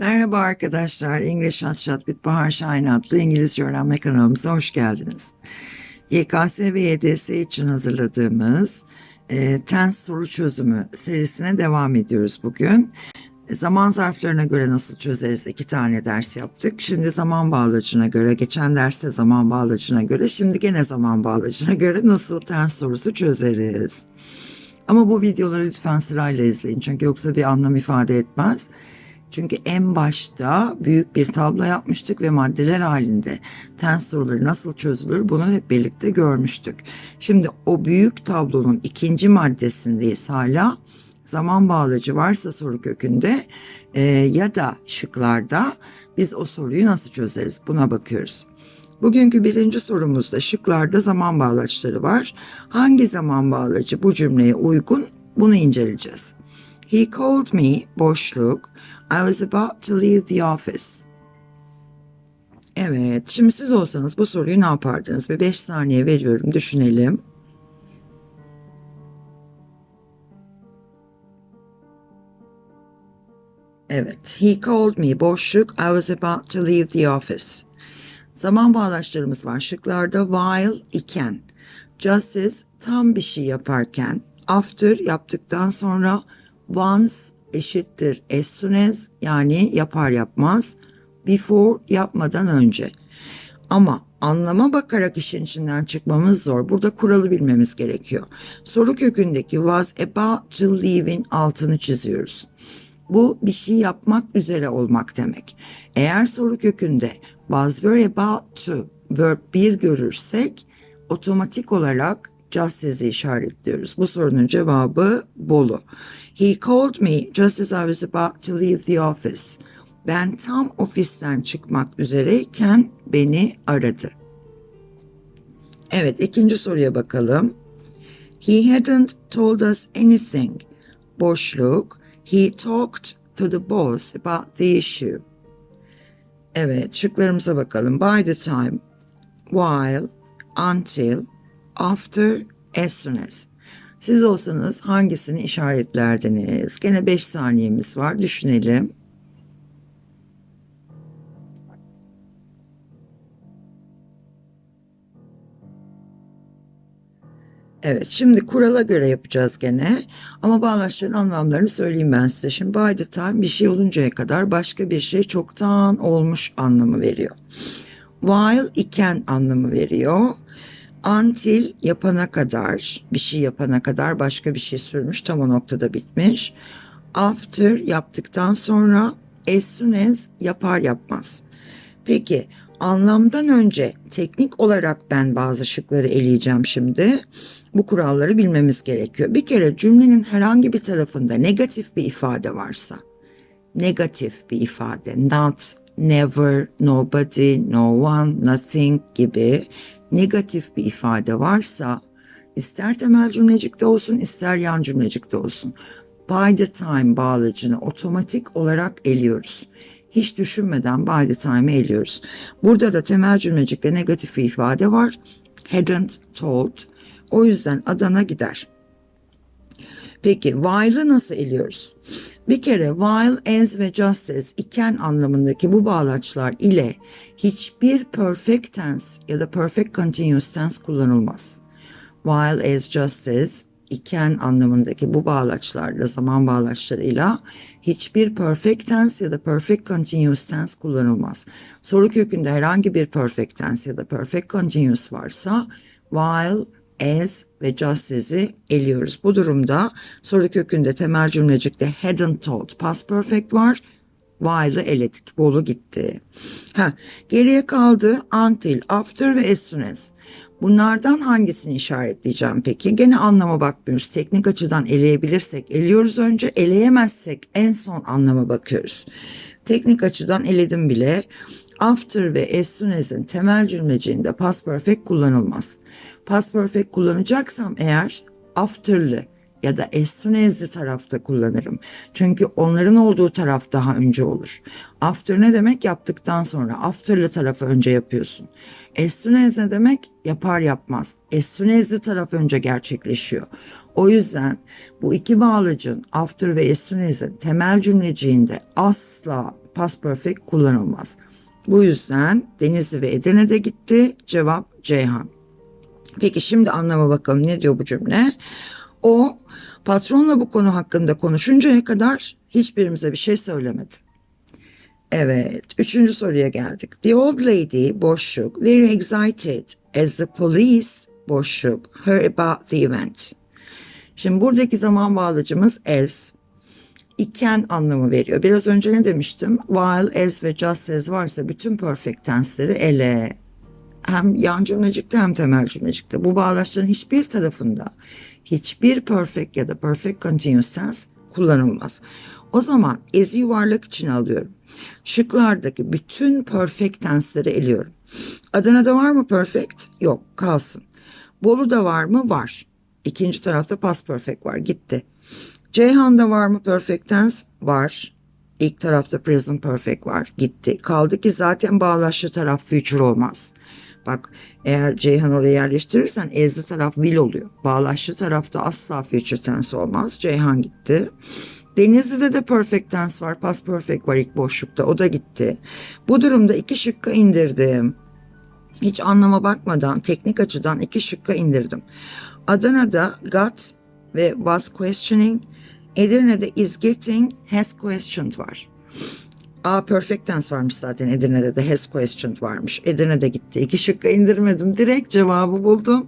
Merhaba arkadaşlar. English Hot Shot with Bahar Şahin adlı İngilizce öğrenme kanalımıza hoş geldiniz. YKS ve YDS için hazırladığımız e, Tense soru çözümü serisine devam ediyoruz bugün. Zaman zarflarına göre nasıl çözeriz? İki tane ders yaptık. Şimdi zaman bağlacına göre, geçen derste zaman bağlacına göre, şimdi gene zaman bağlacına göre nasıl ters sorusu çözeriz? Ama bu videoları lütfen sırayla izleyin çünkü yoksa bir anlam ifade etmez. Çünkü en başta büyük bir tablo yapmıştık ve maddeler halinde tens nasıl çözülür bunu hep birlikte görmüştük. Şimdi o büyük tablonun ikinci maddesindeyiz hala. Zaman bağlacı varsa soru kökünde e, ya da şıklarda biz o soruyu nasıl çözeriz buna bakıyoruz. Bugünkü birinci sorumuzda şıklarda zaman bağlaçları var. Hangi zaman bağlacı bu cümleye uygun bunu inceleyeceğiz. He called me boşluk. I was about to leave the office. Evet, şimdi siz olsanız bu soruyu ne yapardınız? Bir 5 saniye veriyorum, düşünelim. Evet, he called me boşluk. I was about to leave the office. Zaman bağlaçlarımız var şıklarda while iken, just as tam bir şey yaparken, after yaptıktan sonra, once eşittir as soon as yani yapar yapmaz, before yapmadan önce. Ama anlama bakarak işin içinden çıkmamız zor. Burada kuralı bilmemiz gerekiyor. Soru kökündeki was about to leave'in altını çiziyoruz. Bu bir şey yapmak üzere olmak demek. Eğer soru kökünde was were about to verb bir görürsek otomatik olarak just as'i işaretliyoruz. Bu sorunun cevabı Bolu. He called me just as I was about to leave the office. Ben tam ofisten çıkmak üzereyken beni aradı. Evet ikinci soruya bakalım. He hadn't told us anything. Boşluk. He talked to the boss about the issue. Evet şıklarımıza bakalım. By the time, while, until, after, as soon as. Siz olsanız hangisini işaretlerdiniz? Gene 5 saniyemiz var. Düşünelim. Evet şimdi kurala göre yapacağız gene ama bağlaçların anlamlarını söyleyeyim ben size. Şimdi by the time bir şey oluncaya kadar başka bir şey çoktan olmuş anlamı veriyor. While iken anlamı veriyor. Until yapana kadar bir şey yapana kadar başka bir şey sürmüş tam o noktada bitmiş. After yaptıktan sonra as soon as yapar yapmaz. Peki anlamdan önce teknik olarak ben bazı şıkları eleyeceğim şimdi. Bu kuralları bilmemiz gerekiyor. Bir kere cümlenin herhangi bir tarafında negatif bir ifade varsa, negatif bir ifade, not, never, nobody, no one, nothing gibi negatif bir ifade varsa, ister temel cümlecikte olsun, ister yan cümlecikte olsun, by the time bağlacını otomatik olarak eliyoruz hiç düşünmeden by the time'ı eliyoruz. Burada da temel cümlecikte negatif bir ifade var. Hadn't told. O yüzden Adana gider. Peki while'ı nasıl eliyoruz? Bir kere while, as ve just as iken anlamındaki bu bağlaçlar ile hiçbir perfect tense ya da perfect continuous tense kullanılmaz. While, as, just as iken anlamındaki bu bağlaçlarla, zaman bağlaçlarıyla hiçbir perfect tense ya da perfect continuous tense kullanılmaz. Soru kökünde herhangi bir perfect tense ya da perfect continuous varsa while, as ve just as'i eliyoruz. Bu durumda soru kökünde temel cümlecikte hadn't told past perfect var. While'ı eledik. Bolu gitti. Ha, geriye kaldı until, after ve as soon as. Bunlardan hangisini işaretleyeceğim peki? Gene anlama bakmıyoruz. Teknik açıdan eleyebilirsek eliyoruz önce. Eleyemezsek en son anlama bakıyoruz. Teknik açıdan eledim bile. After ve as soon as'in temel cümleciğinde past perfect kullanılmaz. Past perfect kullanacaksam eğer after'lı ya da as soon as'li tarafta kullanırım. Çünkü onların olduğu taraf daha önce olur. After ne demek? Yaptıktan sonra. After'lı tarafı önce yapıyorsun. As soon as ne demek? Yapar yapmaz. As soon as'li taraf önce gerçekleşiyor. O yüzden bu iki bağlacın after ve as soon as'in temel cümleciğinde asla past perfect kullanılmaz. Bu yüzden Denizli ve Edirne'de gitti. Cevap Ceyhan. Peki şimdi anlama bakalım ne diyor bu cümle? O patronla bu konu hakkında konuşuncaya kadar hiçbirimize bir şey söylemedi. Evet, üçüncü soruya geldik. The old lady, boşluk, very excited as the police, boşluk, heard about the event. Şimdi buradaki zaman bağlacımız as, iken anlamı veriyor. Biraz önce ne demiştim? While, as ve just as varsa bütün perfect tense'leri ele. Hem yan cümlecikte hem temel cümlecikte. Bu bağlaçların hiçbir tarafında hiçbir perfect ya da perfect continuous tense kullanılmaz. O zaman as yuvarlak içine alıyorum. Şıklardaki bütün perfect tense'leri eliyorum. Adana'da var mı perfect? Yok kalsın. Bolu'da var mı? Var. İkinci tarafta past perfect var. Gitti. Ceyhan'da var mı perfect tense? Var. İlk tarafta present perfect var. Gitti. Kaldı ki zaten bağlaçlı taraf future olmaz. Bak eğer Ceyhan oraya yerleştirirsen ezli taraf will oluyor. Bağlaçlı tarafta asla future tense olmaz. Ceyhan gitti. Denizli'de de perfect tense var. Past perfect var ilk boşlukta. O da gitti. Bu durumda iki şıkka indirdim. Hiç anlama bakmadan teknik açıdan iki şıkka indirdim. Adana'da got ve was questioning. Edirne'de is getting has questioned var. A perfect tense varmış zaten Edirne'de de has questioned varmış. Edirne'de gitti. İki şıkka indirmedim. Direkt cevabı buldum.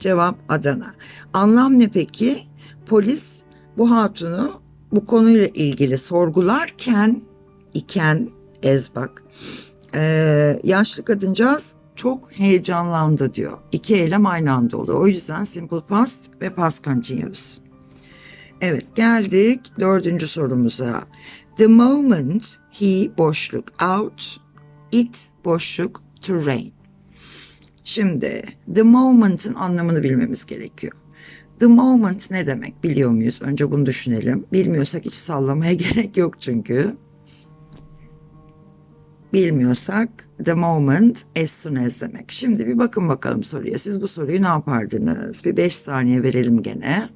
Cevap Adana. Anlam ne peki? Polis bu hatunu bu konuyla ilgili sorgularken iken ez bak e, yaşlı kadıncağız çok heyecanlandı diyor. İki eylem aynı anda oluyor. O yüzden simple past ve past continuous. Evet geldik dördüncü sorumuza. The moment he boşluk out, it boşluk to rain. Şimdi the moment'ın anlamını bilmemiz gerekiyor. The moment ne demek biliyor muyuz? Önce bunu düşünelim. Bilmiyorsak hiç sallamaya gerek yok çünkü. Bilmiyorsak the moment as soon as demek. Şimdi bir bakın bakalım soruya. Siz bu soruyu ne yapardınız? Bir 5 saniye verelim gene.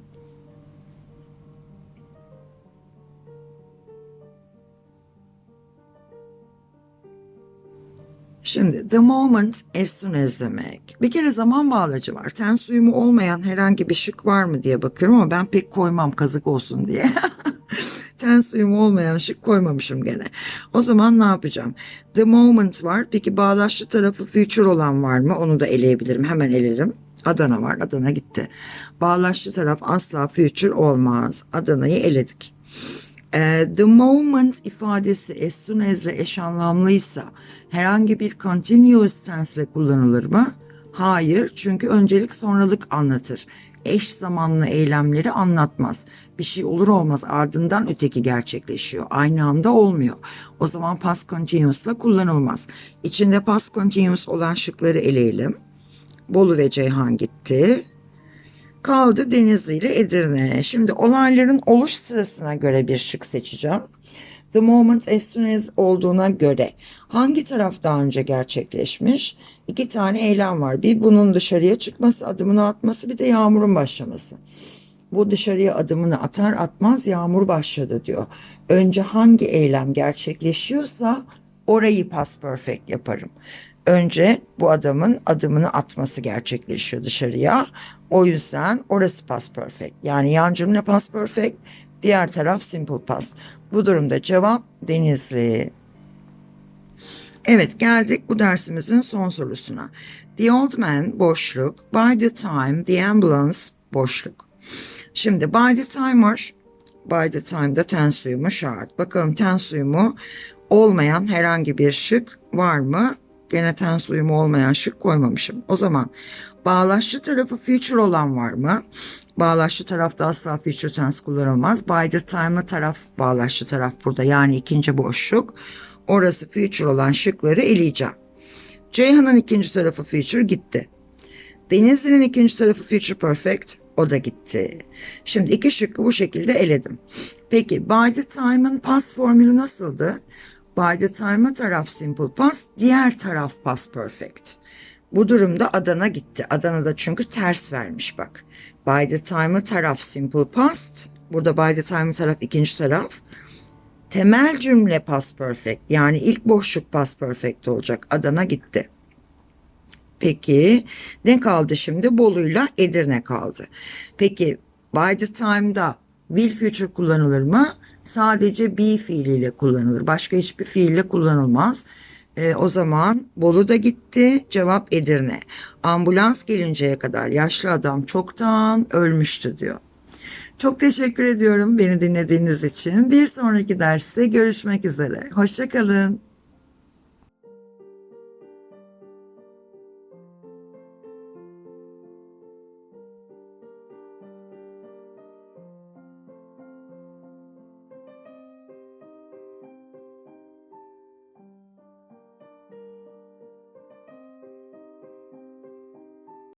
Şimdi the moment as soon as demek. Bir kere zaman bağlacı var. Tens uyumu olmayan herhangi bir şık var mı diye bakıyorum ama ben pek koymam kazık olsun diye. Tens uyumu olmayan şık koymamışım gene. O zaman ne yapacağım? The moment var. Peki bağlaçlı tarafı future olan var mı? Onu da eleyebilirim. Hemen elerim. Adana var. Adana gitti. Bağlaçlı taraf asla future olmaz. Adana'yı eledik. E, the moment ifadesi as soon as ile eş anlamlıysa herhangi bir continuous tense kullanılır mı? Hayır çünkü öncelik sonralık anlatır. Eş zamanlı eylemleri anlatmaz. Bir şey olur olmaz ardından öteki gerçekleşiyor. Aynı anda olmuyor. O zaman past continuous ile kullanılmaz. İçinde past continuous olan şıkları eleyelim. Bolu ve Ceyhan gitti. Kaldı Denizli ile Edirne. Şimdi olayların oluş sırasına göre bir şık seçeceğim. The moment as soon as olduğuna göre hangi taraf daha önce gerçekleşmiş? İki tane eylem var. Bir bunun dışarıya çıkması, adımını atması, bir de yağmurun başlaması. Bu dışarıya adımını atar atmaz yağmur başladı diyor. Önce hangi eylem gerçekleşiyorsa orayı past perfect yaparım. Önce bu adamın adımını atması gerçekleşiyor dışarıya. O yüzden orası past perfect. Yani yan cümle past perfect, diğer taraf simple past. Bu durumda cevap Denizli. Evet geldik bu dersimizin son sorusuna. The old man boşluk, by the time the ambulance boşluk. Şimdi by the time var. By the time'da tense uyumu şart. Bakalım tense uyumu olmayan herhangi bir şık var mı? Gene tense uyumu olmayan şık koymamışım. O zaman bağlaçlı tarafı future olan var mı? Bağlaçlı tarafta asla future tense kullanılmaz. By the time'lı taraf bağlaçlı taraf burada. Yani ikinci boşluk. Orası future olan şıkları eleyeceğim. Ceyhan'ın ikinci tarafı future gitti. Denizli'nin ikinci tarafı future perfect. O da gitti. Şimdi iki şıkkı bu şekilde eledim. Peki by the time'ın past formülü nasıldı? By the time'a taraf simple past, diğer taraf past perfect. Bu durumda Adana gitti. Adana'da çünkü ters vermiş bak. By the time'a taraf simple past. Burada by the time'a taraf ikinci taraf. temel cümle past perfect yani ilk boşluk past perfect olacak. Adana gitti. Peki ne kaldı şimdi? Bolu'yla Edirne kaldı. Peki by the time'da will future kullanılır mı? Sadece be fiiliyle kullanılır. Başka hiçbir fiille kullanılmaz. Ee, o zaman Bolu da gitti. Cevap Edirne. Ambulans gelinceye kadar yaşlı adam çoktan ölmüştü diyor. Çok teşekkür ediyorum beni dinlediğiniz için. Bir sonraki derste görüşmek üzere. Hoşçakalın.